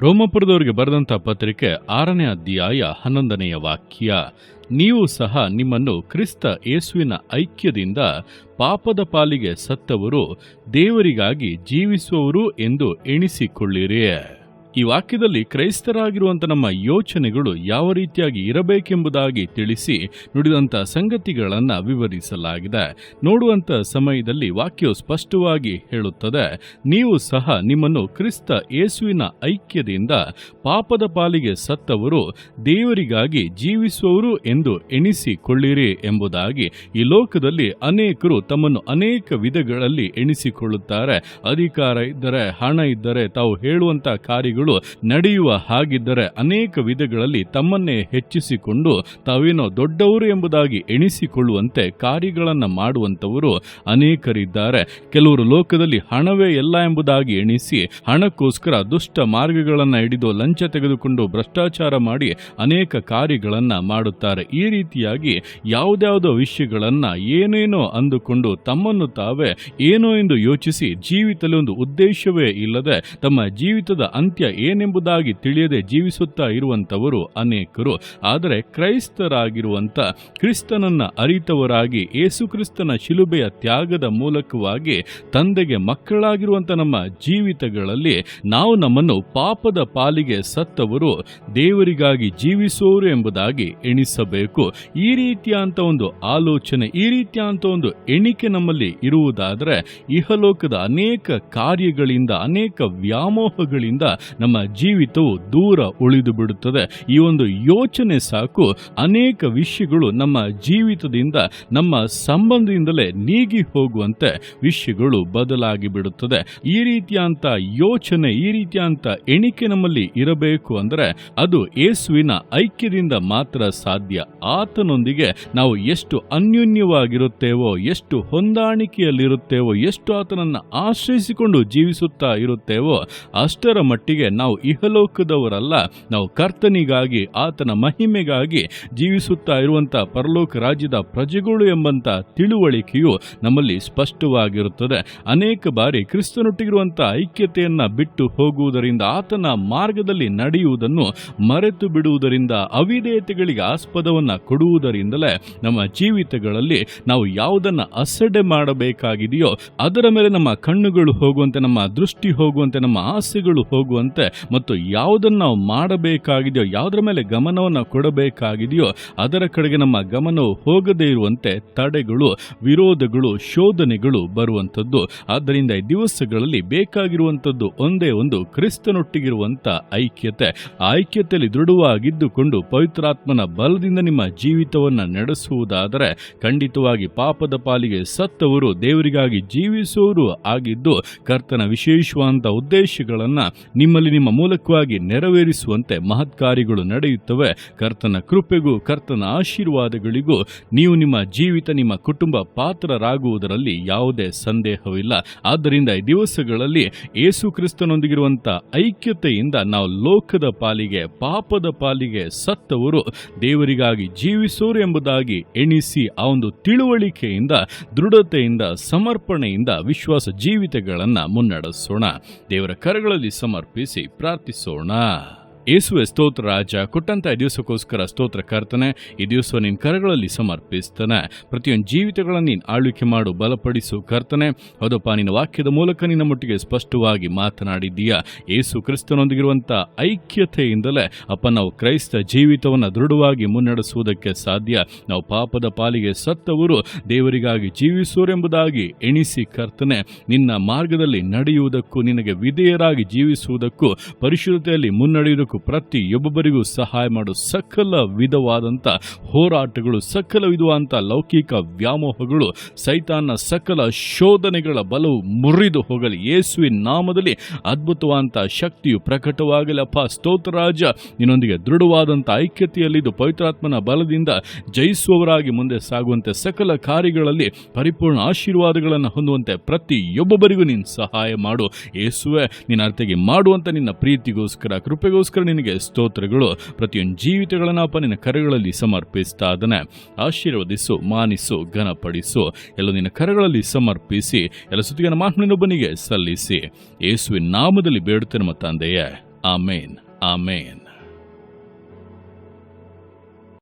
ರೋಮಪುರದವರಿಗೆ ಬರೆದಂಥ ಪತ್ರಿಕೆ ಆರನೇ ಅಧ್ಯಾಯ ಹನ್ನೊಂದನೆಯ ವಾಕ್ಯ. ನೀವು ಸಹ ನಿಮ್ಮನ್ನು ಕ್ರಿಸ್ತ ಯೇಸುವಿನ ಐಕ್ಯದಿಂದ ಪಾಪದ ಪಾಲಿಗೆ ಸತ್ತವರು, ದೇವರಿಗಾಗಿ ಜೀವಿಸುವವರು ಎಂದು ಎಣಿಸಿಕೊಳ್ಳಿರಿ. ಈ ವಾಕ್ಯದಲ್ಲಿ ಕ್ರೈಸ್ತರಾಗಿರುವಂಥ ನಮ್ಮ ಯೋಚನೆಗಳು ಯಾವ ರೀತಿಯಾಗಿ ಇರಬೇಕೆಂಬುದಾಗಿ ತಿಳಿಸಿ ನುಡಿದಂಥ ಸಂಗತಿಗಳನ್ನು ವಿವರಿಸಲಾಗಿದೆ. ನೋಡುವಂಥ ಸಮಯದಲ್ಲಿ ವಾಕ್ಯವು ಸ್ಪಷ್ಟವಾಗಿ ಹೇಳುತ್ತದೆ, ನೀವು ಸಹ ನಿಮ್ಮನ್ನು ಕ್ರಿಸ್ತ ಯೇಸುವಿನ ಐಕ್ಯದಿಂದ ಪಾಪದ ಪಾಲಿಗೆ ಸತ್ತವರು, ದೇವರಿಗಾಗಿ ಜೀವಿಸುವವರು ಎಂದು ಎಣಿಸಿಕೊಳ್ಳಿರಿ ಎಂಬುದಾಗಿ ಈ ಲೋಕದಲ್ಲಿ ಅನೇಕರು ತಮ್ಮನ್ನು ಅನೇಕ ವಿಧಗಳಲ್ಲಿ ಎಣಿಸಿಕೊಳ್ಳುತ್ತಾರೆ. ಅಧಿಕಾರ ಇದ್ದರೆ, ಹಣ ಇದ್ದರೆ ತಾವು ಹೇಳುವಂಥ ಕಾರ್ಯಗಳು ನಡೆಯುವ ಹಾಗಿದ್ದರೆ ಅನೇಕ ವಿಧಗಳಲ್ಲಿ ತಮ್ಮನ್ನೇ ಹೆಚ್ಚಿಸಿಕೊಂಡು ತಾವೇನೋ ದೊಡ್ಡವರು ಎಂಬುದಾಗಿ ಎಣಿಸಿಕೊಳ್ಳುವಂತೆ ಕಾರ್ಯಗಳನ್ನು ಮಾಡುವಂಥವರು ಅನೇಕರಿದ್ದಾರೆ. ಕೆಲವರು ಲೋಕದಲ್ಲಿ ಹಣವೇ ಎಲ್ಲ ಎಂಬುದಾಗಿ ಎಣಿಸಿ ಹಣಕ್ಕೋಸ್ಕರ ದುಷ್ಟ ಮಾರ್ಗಗಳನ್ನು ಹಿಡಿದು ಲಂಚ ತೆಗೆದುಕೊಂಡು ಭ್ರಷ್ಟಾಚಾರ ಮಾಡಿ ಅನೇಕ ಕಾರ್ಯಗಳನ್ನು ಮಾಡುತ್ತಾರೆ. ಈ ರೀತಿಯಾಗಿ ಯಾವುದ್ಯಾವುದೋ ವಿಷಯಗಳನ್ನು ಏನೇನೋ ಅಂದುಕೊಂಡು ತಮ್ಮನ್ನು ತಾವೇ ಏನೋ ಎಂದು ಯೋಚಿಸಿ ಜೀವಿತದಲ್ಲಿ ಒಂದು ಉದ್ದೇಶವೇ ಇಲ್ಲದೆ ತಮ್ಮ ಜೀವಿತದ ಅಂತ್ಯ ಏನೆಂಬುದಾಗಿ ತಿಳಿಯದೆ ಜೀವಿಸುತ್ತಾ ಇರುವಂತವರು ಅನೇಕರು. ಆದರೆ ಕ್ರೈಸ್ತರಾಗಿರುವಂತ ಕ್ರಿಸ್ತನನ್ನ ಅರಿತವರಾಗಿ ಯೇಸುಕ್ರಿಸ್ತನ ಶಿಲುಬೆಯ ತ್ಯಾಗದ ಮೂಲಕವಾಗಿ ತಂದೆಗೆ ಮಕ್ಕಳಾಗಿರುವಂತ ನಮ್ಮ ಜೀವಿತಗಳಲ್ಲಿ ನಾವು ನಮ್ಮನ್ನು ಪಾಪದ ಪಾಲಿಗೆ ಸತ್ತವರು, ದೇವರಿಗಾಗಿ ಜೀವಿಸುವರು ಎಂಬುದಾಗಿ ಎಣಿಸಬೇಕು. ಈ ರೀತಿಯಂತ ಒಂದು ಆಲೋಚನೆ, ಈ ರೀತಿಯಂತ ಒಂದು ಎಣಿಕೆ ನಮ್ಮಲ್ಲಿ ಇರುವುದಾದರೆ ಇಹಲೋಕದ ಅನೇಕ ಕಾರ್ಯಗಳಿಂದ, ಅನೇಕ ವ್ಯಾಮೋಹಗಳಿಂದ ನಮ್ಮ ಜೀವಿತವು ದೂರ ಉಳಿದು ಬಿಡುತ್ತದೆ. ಈ ಒಂದು ಯೋಚನೆ ಸಾಕು. ಅನೇಕ ವಿಷಯಗಳು ನಮ್ಮ ಜೀವಿತದಿಂದ, ನಮ್ಮ ಸಂಬಂಧದಿಂದಲೇ ನೀಗಿ ಹೋಗುವಂತೆ ವಿಷಯಗಳು ಬದಲಾಗಿ ಬಿಡುತ್ತದೆ. ಈ ರೀತಿಯಂತ ಯೋಚನೆ, ಈ ರೀತಿಯಂತ ಎಣಿಕೆ ನಮ್ಮಲ್ಲಿ ಇರಬೇಕು ಅಂದರೆ ಅದು ಯೇಸುವಿನ ಐಕ್ಯದಿಂದ ಮಾತ್ರ ಸಾಧ್ಯ. ಆತನೊಂದಿಗೆ ನಾವು ಎಷ್ಟು ಅನ್ಯೋನ್ಯವಾಗಿರುತ್ತೇವೋ, ಎಷ್ಟು ಹೊಂದಾಣಿಕೆಯಲ್ಲಿರುತ್ತೇವೋ, ಎಷ್ಟು ಆತನನ್ನು ಆಶ್ರಯಿಸಿಕೊಂಡು ಜೀವಿಸುತ್ತಾ ಇರುತ್ತೇವೋ, ಅಷ್ಟರ ಮಟ್ಟಿಗೆ ನಾವು ಇಹಲೋಕದವರಲ್ಲ, ನಾವು ಕರ್ತನಿಗಾಗಿ, ಆತನ ಮಹಿಮೆಗಾಗಿ ಜೀವಿಸುತ್ತಾ ಇರುವಂಥ ಪರಲೋಕ ರಾಜ್ಯದ ಪ್ರಜೆಗಳು ಎಂಬಂತ ತಿಳುವಳಿಕೆಯು ನಮ್ಮಲ್ಲಿ ಸ್ಪಷ್ಟವಾಗಿರುತ್ತದೆ. ಅನೇಕ ಬಾರಿ ಕ್ರಿಸ್ತನೊಟ್ಟಿಗಿರುವಂಥ ಐಕ್ಯತೆಯನ್ನ ಬಿಟ್ಟು ಹೋಗುವುದರಿಂದ, ಆತನ ಮಾರ್ಗದಲ್ಲಿ ನಡೆಯುವುದನ್ನು ಮರೆತು ಬಿಡುವುದರಿಂದ, ಅವಿಧೇಯತೆಗಳಿಗೆ ಆಸ್ಪದವನ್ನ ಕೊಡುವುದರಿಂದಲೇ ನಮ್ಮ ಜೀವಿತಗಳಲ್ಲಿ ನಾವು ಯಾವುದನ್ನ ಅಸಡೆ ಮಾಡಬೇಕಾಗಿದೆಯೋ, ಅದರ ಮೇಲೆ ನಮ್ಮ ಕಣ್ಣುಗಳು ಹೋಗುವಂತೆ, ನಮ್ಮ ದೃಷ್ಟಿ ಹೋಗುವಂತೆ, ನಮ್ಮ ಆಸೆಗಳು ಹೋಗುವಂತೆ ಮತ್ತು ಯಾವುದನ್ನು ನಾವು ಮಾಡಬೇಕಾಗಿದೆಯೋ, ಯಾವುದರ ಮೇಲೆ ಗಮನವನ್ನು ಕೊಡಬೇಕಾಗಿದೆಯೋ, ಅದರ ಕಡೆಗೆ ನಮ್ಮ ಗಮನವು ಹೋಗದೇ ಇರುವಂತೆ ತಡೆಗಳು, ವಿರೋಧಗಳು, ಶೋಧನೆಗಳು ಬರುವಂಥದ್ದು. ಆದ್ದರಿಂದ ಈ ದಿವಸಗಳಲ್ಲಿ ಬೇಕಾಗಿರುವಂಥದ್ದು ಒಂದೇ ಒಂದು ಕ್ರಿಸ್ತನೊಟ್ಟಿಗಿರುವಂಥ ಐಕ್ಯತೆ. ಐಕ್ಯತೆಯಲ್ಲಿ ದೃಢವಾಗಿದ್ದುಕೊಂಡು ಪವಿತ್ರಾತ್ಮನ ಬಲದಿಂದ ನಿಮ್ಮ ಜೀವಿತವನ್ನು ನಡೆಸುವುದಾದರೆ ಖಂಡಿತವಾಗಿ ಪಾಪದ ಪಾಲಿಗೆ ಸತ್ತವರು, ದೇವರಿಗಾಗಿ ಜೀವಿಸುವವರು ಆಗಿದ್ದು, ಕರ್ತನ ವಿಶೇಷವಾದಂಥ ಉದ್ದೇಶಗಳನ್ನು ನಿಮ್ಮಲ್ಲಿ ನಿಮ್ಮ ಮೂಲಕವಾಗಿ ನೆರವೇರಿಸುವಂತೆ ಮಹತ್ಕಾರ್ಯಗಳು ನಡೆಯುತ್ತವೆ. ಕರ್ತನ ಕೃಪೆಗೂ, ಕರ್ತನ ಆಶೀರ್ವಾದಗಳಿಗೂ ನೀವು ನಿಮ್ಮ ಜೀವಿತ, ನಿಮ್ಮ ಕುಟುಂಬ ಪಾತ್ರರಾಗುವುದರಲ್ಲಿ ಯಾವುದೇ ಸಂದೇಹವಿಲ್ಲ. ಆದ್ದರಿಂದ ಈ ದಿವಸಗಳಲ್ಲಿ ಯೇಸು ಕ್ರಿಸ್ತನೊಂದಿಗಿರುವಂಥ ಐಕ್ಯತೆಯಿಂದ ನಾವು ಲೋಕದ ಪಾಲಿಗೆ, ಪಾಪದ ಪಾಲಿಗೆ ಸತ್ತವರು. ದೇವರಿಗಾಗಿ ಜೀವಿಸೋರು ಎಂಬುದಾಗಿ ಎಣಿಸಿ ಆ ಒಂದು ತಿಳುವಳಿಕೆಯಿಂದ, ದೃಢತೆಯಿಂದ, ಸಮರ್ಪಣೆಯಿಂದ ವಿಶ್ವಾಸ ಜೀವಿತಗಳನ್ನು ಮುನ್ನಡೆಸೋಣ. ದೇವರ ಕರಗಳಲ್ಲಿ ಸಮರ್ಪಿಸಿ से ಯೇಸುವೆ ಸ್ತೋತ್ರ, ರಾಜ ಕೊಟ್ಟಂತ ದಿವಸಕ್ಕೋಸ್ಕರ ಸ್ತೋತ್ರ ಕರ್ತನೆ, ಈ ದಿವಸ ನಿನ್ನ ಕರಗಳಲ್ಲಿ ಸಮರ್ಪಿಸ್ತಾನೆ. ಪ್ರತಿಯೊಂದು ಜೀವಿತಗಳನ್ನು ನೀನು ಆಳ್ವಿಕೆ ಮಾಡು, ಬಲಪಡಿಸು ಕರ್ತನೆ. ಹೌದಪ್ಪ, ನಿನ್ನ ವಾಕ್ಯದ ಮೂಲಕ ನಿನ್ನ ಮಟ್ಟಿಗೆ ಸ್ಪಷ್ಟವಾಗಿ ಮಾತನಾಡಿದ್ದೀಯಾ. ಏಸು ಕ್ರಿಸ್ತನೊಂದಿಗಿರುವಂಥ ಐಕ್ಯತೆಯಿಂದಲೇ, ಅಪ್ಪ, ನಾವು ಕ್ರೈಸ್ತ ಜೀವಿತವನ್ನು ದೃಢವಾಗಿ ಮುನ್ನಡೆಸುವುದಕ್ಕೆ ಸಾಧ್ಯ. ನಾವು ಪಾಪದ ಪಾಲಿಗೆ ಸತ್ತವರು, ದೇವರಿಗಾಗಿ ಜೀವಿಸುವರೆಂಬುದಾಗಿ ಎಣಿಸಿ ಕರ್ತನೆ, ನಿನ್ನ ಮಾರ್ಗದಲ್ಲಿ ನಡೆಯುವುದಕ್ಕೂ, ನಿನಗೆ ವಿಧೇಯರಾಗಿ ಜೀವಿಸುವುದಕ್ಕೂ, ಪರಿಶುದ್ಧತೆಯಲ್ಲಿ ಮುನ್ನಡೆಯುವುದಕ್ಕೂ ಪ್ರತಿಯೊಬ್ಬೊಬ್ಬರಿಗೂ ಸಹಾಯ ಮಾಡು. ಸಕಲ ವಿಧವಾದಂಥ ಹೋರಾಟಗಳು, ಸಕಲ ವಿಧವಾದಂಥ ಲೌಕಿಕ ವ್ಯಾಮೋಹಗಳು, ಸೈತಾನ ಸಕಲ ಶೋಧನೆಗಳ ಬಲವು ಮುರಿದು ಹೋಗಲಿ. ಯೇಸುವಿನ ನಾಮದಲ್ಲಿ ಅದ್ಭುತವಾದಂಥ ಶಕ್ತಿಯು ಪ್ರಕಟವಾಗಲಿ. ಅಪ್ಪ ಸ್ತೋತ್ರರಾಜ ನಿನ್ನೊಂದಿಗೆ ದೃಢವಾದಂಥ ಐಕ್ಯತೆಯಲ್ಲಿದ್ದು ಪವಿತ್ರಾತ್ಮನ ಬಲದಿಂದ ಜಯಿಸುವವರಾಗಿ ಮುಂದೆ ಸಾಗುವಂತೆ ಸಕಲ ಕಾರ್ಯಗಳಲ್ಲಿ ಪರಿಪೂರ್ಣ ಆಶೀರ್ವಾದಗಳನ್ನು ಹೊಂದುವಂತೆ ಪ್ರತಿಯೊಬ್ಬೊಬ್ಬರಿಗೂ ನೀನು ಸಹಾಯ ಮಾಡು. ಯೇಸುವೆ, ನಿನ್ನ ಅರ್ಥಗೆ ಮಾಡುವಂಥ ನಿನ್ನ ಪ್ರೀತಿಗೋಸ್ಕರ, ಕೃಪೆಗೋಸ್ಕರ ನಿನಗೆ ಸ್ತೋತ್ರಗಳು. ಪ್ರತಿಯೊಂದು ಜೀವಿತಗಳನ್ನು ಅಪ್ಪ ನಿನ್ನ ಕರೆಗಳಲ್ಲಿ ಸಮರ್ಪಿಸ್ತಾ ಅದನ್ನು ಆಶೀರ್ವದಿಸು, ಮಾನಿಸು, ಘನಪಡಿಸು. ಎಲ್ಲ ನಿನ್ನ ಕರೆಗಳಲ್ಲಿ ಸಮರ್ಪಿಸಿ, ಎಲ್ಲ ಸುತ್ತಿಗೆ ಮಾಹಿನೊಬ್ಬನಿಗೆ ಸಲ್ಲಿಸಿ. ಯೇಸುವಿನ ನಾಮದಲ್ಲಿ ಬೇಡುತ್ತೇನೆ ನಮ್ಮ ತಂದೆಯೇ. ಆಮೇನ್. ಆಮೇನ್.